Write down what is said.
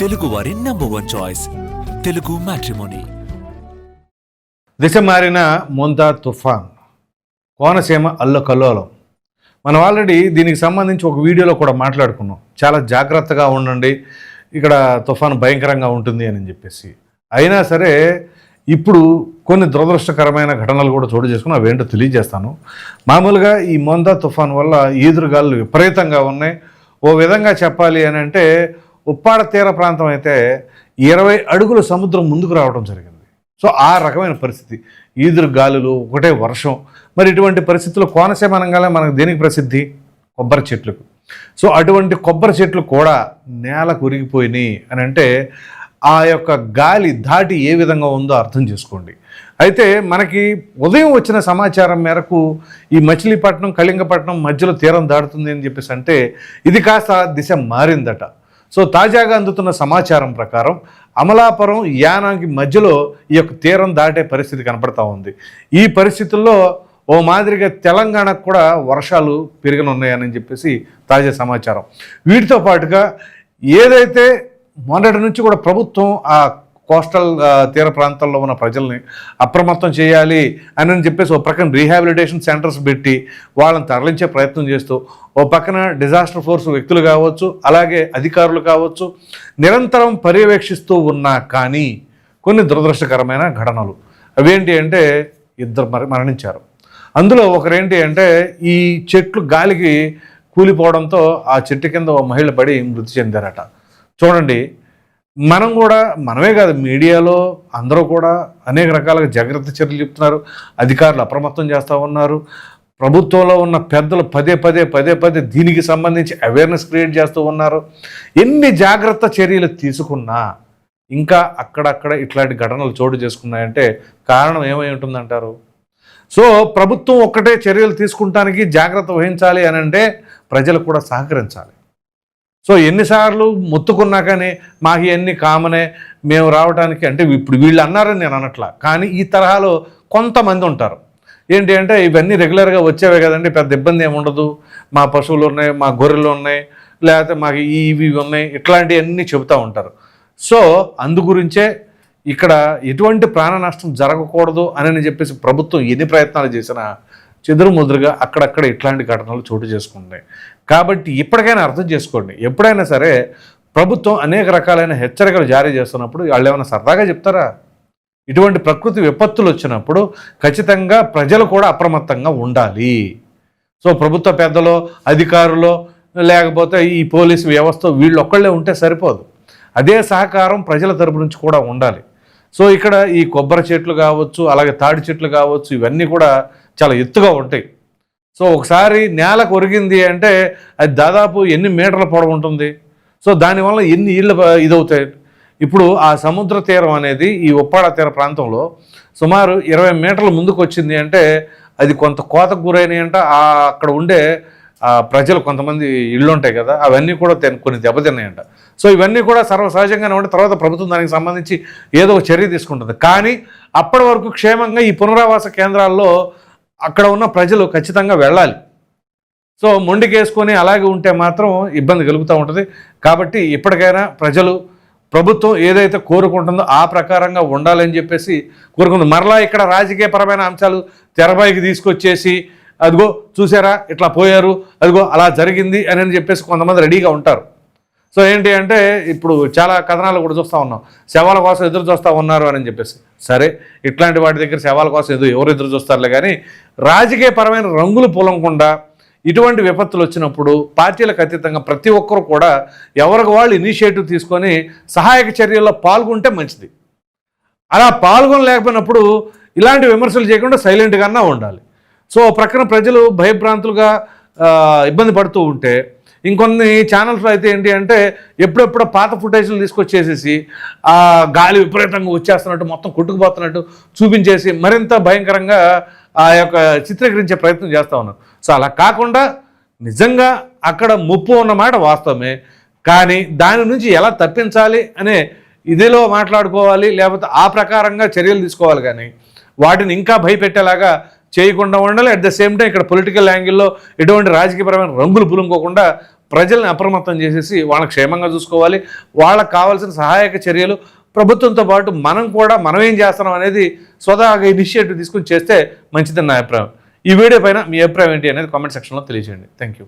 తెలుగు వారి number one choice Telugu matrimony దిశ మారిన మొందా తుఫాన్. కోనసీమ అల్లకల్లోలం మనం ఆల్రెడీ దీనికి సంబంధించి ఒక వీడియోలో కూడా మాట్లాడుకున్నాం. చాలా జాగ్రత్తగా ఉండండి. ఇక్కడ తుఫాన్ భయంకరంగా ఉంటుంది అని చెప్పేసి. అయినా సరే ఇప్పుడు కొన్ని దురదృష్టకరమైన ఘటనలు కూడా చోటు చేసుకుని అవేంటో తెలియజేస్తాను. మామూలుగా ఈ మొందా తుఫాన్ వల్ల ఈదురుగాలు విపరీతంగా ఉన్నాయి. ఓ విధంగా చెప్పాలి అని అంటే ఉప్పాడ తీర ప్రాంతం అయితే ఇరవై అడుగుల సముద్రం ముందుకు రావడం జరిగింది. సో ఆ రకమైన పరిస్థితి. ఈదురు గాలులు ఒకటే వర్షం. మరి ఇటువంటి పరిస్థితుల్లో కోనసీమ అనగానే మనకు దేనికి ప్రసిద్ధి? కొబ్బరి చెట్లకు. సో అటువంటి కొబ్బరి చెట్లు కూడా నేల కురిగిపోయినాయి అని అంటే ఆ యొక్క గాలి దాటి ఏ విధంగా ఉందో అర్థం చేసుకోండి. అయితే మనకి ఉదయం వచ్చిన సమాచారం మేరకు ఈ మచిలీపట్నం కళింగపట్నం మధ్యలో తీరం దాటుతుంది అని చెప్పేసి అంటే ఇది కాస్త దిశ మారిందట. సో తాజాగా అందుతున్న సమాచారం ప్రకారం అమలాపురం యానాకి మధ్యలో ఈ యొక్క తీరం దాటే పరిస్థితి కనపడతా ఉంది. ఈ పరిస్థితుల్లో ఓ మాదిరిగా తెలంగాణకు కూడా వర్షాలు పెరగనున్నాయని చెప్పేసి తాజా సమాచారం. వీటితో పాటుగా ఏదైతే మొన్నటి నుంచి కూడా ప్రభుత్వం ఆ కోస్టల్ తీర ప్రాంతాల్లో ఉన్న ప్రజల్ని అప్రమత్తం చేయాలి అని అని చెప్పేసి ఓ ప్రక్కన రీహాబిలిటేషన్ సెంటర్స్ పెట్టి వాళ్ళని తరలించే ప్రయత్నం చేస్తూ ఓ పక్కన డిజాస్టర్ ఫోర్స్ వ్యక్తులు కావచ్చు అలాగే అధికారులు కావచ్చు నిరంతరం పర్యవేక్షిస్తూ ఉన్నా కానీ కొన్ని దురదృష్టకరమైన ఘటనలు. అవేంటి అంటే ఇద్దరు మరణించారు. అందులో ఒకరేంటి అంటే ఈ చెట్లు గాలికి కూలిపోవడంతో ఆ చెట్టు కింద ఓ మహిళ పడి మృతి చెందారట. చూడండి మనం కూడా మనమే కాదు మీడియాలో అందరూ కూడా అనేక రకాలుగా జాగ్రత్త చర్యలు చెప్తున్నారు. అధికారులు అప్రమత్తం చేస్తూ ఉన్నారు. ప్రభుత్వంలో ఉన్న పెద్దలు పదే పదే పదే పదే దీనికి సంబంధించి అవేర్నెస్ క్రియేట్ చేస్తూ ఉన్నారు. ఎన్ని జాగ్రత్త చర్యలు తీసుకున్నా ఇంకా అక్కడక్కడ ఇట్లాంటి ఘటనలు చోటు చేసుకున్నాయంటే కారణం ఏమై ఉంటుందంటారు? సో ప్రభుత్వం ఒక్కటే చర్యలు తీసుకుంటానికి జాగ్రత్త వహించాలి అని అంటే ప్రజలు కూడా సహకరించాలి. సో ఎన్నిసార్లు మొత్తుకున్నా కానీ మాకు ఇవన్నీ కామనే మేము రావడానికి అంటే ఇప్పుడు వీళ్ళు అన్నారని నేను అనట్లా. కానీ ఈ తరహాలో కొంతమంది ఉంటారు. ఏంటి అంటే ఇవన్నీ రెగ్యులర్గా వచ్చేవే కదండి పెద్ద ఇబ్బంది ఏమి ఉండదు. మా పశువులు ఉన్నాయి మా గొర్రెలు ఉన్నాయి లేకపోతే మాకు ఈ ఇవి ఉన్నాయి ఇట్లాంటివన్నీ చెబుతూ ఉంటారు. సో అందు గురించే ఇక్కడ ఎటువంటి ప్రాణ నష్టం జరగకూడదు అని చెప్పేసి ప్రభుత్వం ఎన్ని ప్రయత్నాలు చేసినా చెదురుముదురుగా అక్కడక్కడ ఇట్లాంటి ఘటనలు చోటు చేసుకుంటున్నాయి కాబట్టి ఇప్పటికైనా అర్థం చేసుకోండి. ఎప్పుడైనా సరే ప్రభుత్వం అనేక రకాలైన హెచ్చరికలు జారీ చేస్తున్నప్పుడు వాళ్ళు ఏమైనా సరదాగా చెప్తారా? ఇటువంటి ప్రకృతి విపత్తులు వచ్చినప్పుడు ఖచ్చితంగా ప్రజలు కూడా అప్రమత్తంగా ఉండాలి. సో ప్రభుత్వ పెద్దలు అధికారులు లేకపోతే ఈ పోలీసు వ్యవస్థ వీళ్ళు ఒక్కళ్ళే ఉంటే సరిపోదు. అదే సహకారం ప్రజల తరపు నుంచి కూడా ఉండాలి. సో ఇక్కడ ఈ కొబ్బరి చెట్లు కావచ్చు అలాగే తాడి చెట్లు కావచ్చు ఇవన్నీ కూడా చాలా ఎత్తుగా ఉంటాయి. సో ఒకసారి నేలకు ఒరిగింది అంటే అది దాదాపు ఎన్ని మీటర్ల పొడవు ఉంటుంది? సో దానివల్ల ఎన్ని ఇళ్ళు ఇదవుతాయి? ఇప్పుడు ఆ సముద్ర తీరం అనేది ఈ ఉప్పాడ తీర ప్రాంతంలో సుమారు ఇరవై మీటర్ల ముందుకు వచ్చింది అంటే అది కొంత కోతకు గురైనవి అంటే. ఆ అక్కడ ఉండే ప్రజలు కొంతమంది ఇళ్ళు ఉంటాయి కదా అవన్నీ కూడా తిన- కొన్ని దెబ్బతిన్నాయంట సో ఇవన్నీ కూడా సర్వసహజంగానే ఉంటే తర్వాత ప్రభుత్వం దానికి సంబంధించి ఏదో ఒక చర్య తీసుకుంటుంది. కానీ అప్పటి వరకు క్షేమంగా ఈ పునరావాస కేంద్రాల్లో అక్కడ ఉన్న ప్రజలు ఖచ్చితంగా వెళ్ళాలి. సో మొండికేసుకొని అలాగే ఉంటే మాత్రం ఇబ్బంది కలుగుతూ ఉంటుంది. కాబట్టి ఇప్పటికైనా ప్రజలు ప్రభుత్వం ఏదైతే కోరుకుంటుందో ఆ ప్రకారంగా ఉండాలని చెప్పేసి కోరుకుంది. మరలా ఇక్కడ రాజకీయపరమైన అంశాలు తెరపైకి తీసుకొచ్చేసి అదిగో చూసారా ఇట్లా పోయారు అదిగో అలా జరిగింది అని చెప్పేసి కొంతమంది రెడీగా ఉంటారు. సో ఏంటి అంటే ఇప్పుడు చాలా కథనాలు కూడా చూస్తూ ఉన్నాం. శవాల కోసం ఎదురు చూస్తూ ఉన్నారు అని చెప్పేసి. సరే ఇట్లాంటి వాటి దగ్గర శవాల కోసం ఎదురు ఎవరు ఎదురు చూస్తారులే కానీ రాజకీయపరమైన రంగులు పొలంకుండా ఇటువంటి విపత్తులు వచ్చినప్పుడు పార్టీలకు అతీతంగా ప్రతి ఒక్కరు కూడా ఎవరికి వాళ్ళు ఇనిషియేటివ్ తీసుకొని సహాయక చర్యల్లో పాల్గొంటే మంచిది. అలా పాల్గొనలేకపోయినప్పుడు ఇలాంటి విమర్శలు చేయకుండా సైలెంట్గానే ఉండాలి. సో ఓ ప్రక్కన ప్రజలు భయభ్రాంతులుగా ఇబ్బంది పడుతూ ఉంటే ఇంకొన్ని ఛానల్స్లో అయితే ఏంటి అంటే ఎప్పుడెప్పుడో పాత ఫుటేజ్లు తీసుకొచ్చేసేసి ఆ గాలి విపరీతంగా వచ్చేస్తున్నట్టు మొత్తం కొట్టుకుపోతున్నట్టు చూపించేసి మరింత భయంకరంగా ఆ యొక్క చిత్రీకరించే ప్రయత్నం చేస్తూ ఉన్నారు. సో అలా కాకుండా నిజంగా అక్కడ ముప్పు ఉన్నమాట వాస్తవమే. కానీ దాని నుంచి ఎలా తప్పించాలి అనే ఇదిలో మాట్లాడుకోవాలి లేకపోతే ఆ ప్రకారంగా చర్యలు తీసుకోవాలి కానీ వాటిని ఇంకా భయపెట్టేలాగా చేయకుండా ఉండాలి. అట్ ద సేమ్ టైం ఇక్కడ పొలిటికల్ యాంగిల్లో ఎటువంటి రాజకీయపరమైన రంగులు పులుంకోకుండా ప్రజల్ని అప్రమత్తం చేసేసి వాళ్ళని క్షేమంగా చూసుకోవాలి. వాళ్ళకి కావాల్సిన సహాయక చర్యలు ప్రభుత్వంతో పాటు మనం కూడా మనం ఏం చేస్తున్నాం అనేది స్వతహాగా ఇనిషియేటివ్ తీసుకుని చేస్తే మంచిదని నా అభిప్రాయం. ఈ వీడియో పైన మీ అభిప్రాయం ఏంటి అనేది కామెంట్ సెక్షన్లో తెలియజేయండి. Thank you